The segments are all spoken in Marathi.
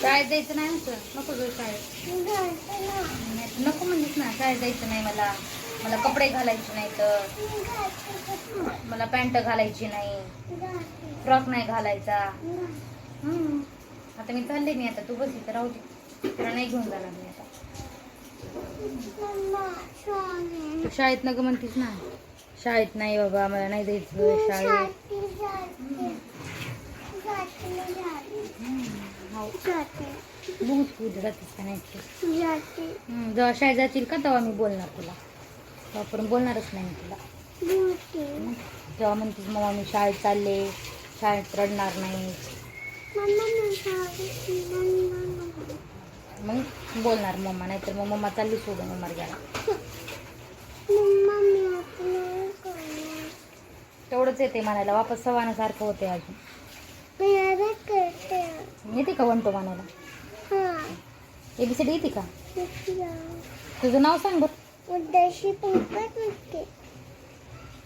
शाळेत जायचं नाही होतं? नको जो शाळेत. नको म्हणलीस ना शाळेत जायचं नाही मला. मला कपडे घालायचे नाही तर मला पॅन्ट घालायची नाही. फ्रॉक नाही घालायचा. आता मी चालले मी आता तू बसली तर राहू दे. नाही घेऊन जाणार मी आता. शाळेत न म्हणतीस ना. शाळेत नाही बाबा मला नाही जायचं शाळेत. बघूच तू उद्या जातीस का नाही जेव्हा शाळेत जातील का तेव्हा मी बोलणार तुला. तेव्हापर्यंत बोलणारच नाही तुला. जेव्हा म्हणतीस मग मी शाळेत चालले शाळेत रडणार नाही. मग बोलणार मम्मा नाहीतर मग मम्मा चालली सोडून मम्मा तेवढंच येते म्हणायला. वापस सवानासारखं होते अजून येते का वंटो म्हणायला एबीसीडी येते का? तुझं नाव सांग बरं.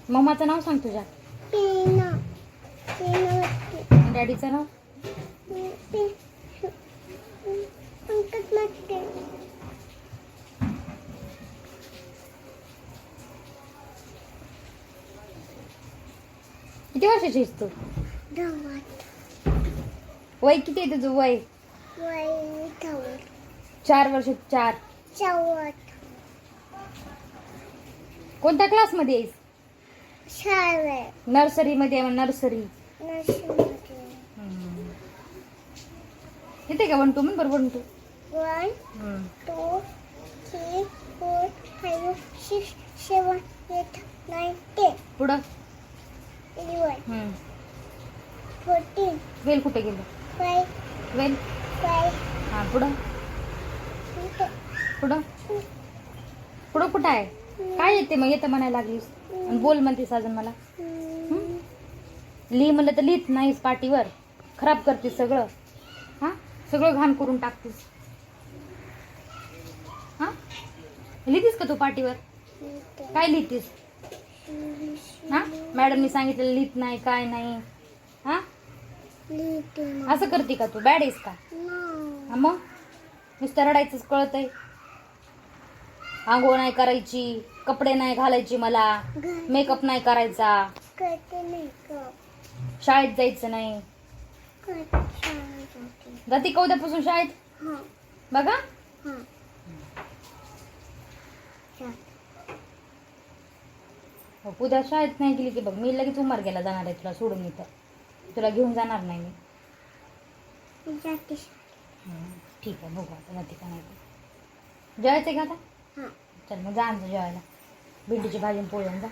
मम्माचं नाव सांग तुझ्या. डॅडीचं नाव? किती वर्षाची आहेस तू? वय किती आहे तुझं? वय? चार वर्ष चार. कोणत्या क्लासमध्ये आहेस? शाळेत नर्सरीमध्ये आहे नर्सरी. येते का वन टू? म्हण बरं one two. One two three four five six seven eight nine ten. पुढं. हम्म. वेल कुठे गेलं वेल हां पुढं. पुढं. पुढं कुठं आहे? काय येते मग? येतं म्हणायला लागलीस. आणि बोल म्हणतेस अजून मला. लिही म्हणलं तर लिहित नाहीस पाटीवर खराब करतेस सगळं. हां? सगळं घाण करून टाकतेस. हां? लिहितीस का तू पाटीवर काय लिहितीस? हां? मॅडमनी सांगितलं लिहित नाही काय नाही. हां? असं करते का तू? बॅड आहेस का? हा मग? नुसतं रडायचंच कळत आहे आंघोळ नाही करायची कपडे नाही घालायची मला मेकअप नाही करायचा. शाळेत जायचं नाही. जाते. का उद्यापासून शाळेत? हां. बघा. हो, उद्या शाळेत नाही गेली की बघ मी लगेच उमर गेला जाणार आहे तुला सोडून इथं. तुला घेऊन जाणार नाही मी. ठीक आहे बघू आता जाते का नाही. जेवायचं आहे का आता? चल मग जा आमचं जेवायला. भेंडीची भाजी पोळी जा.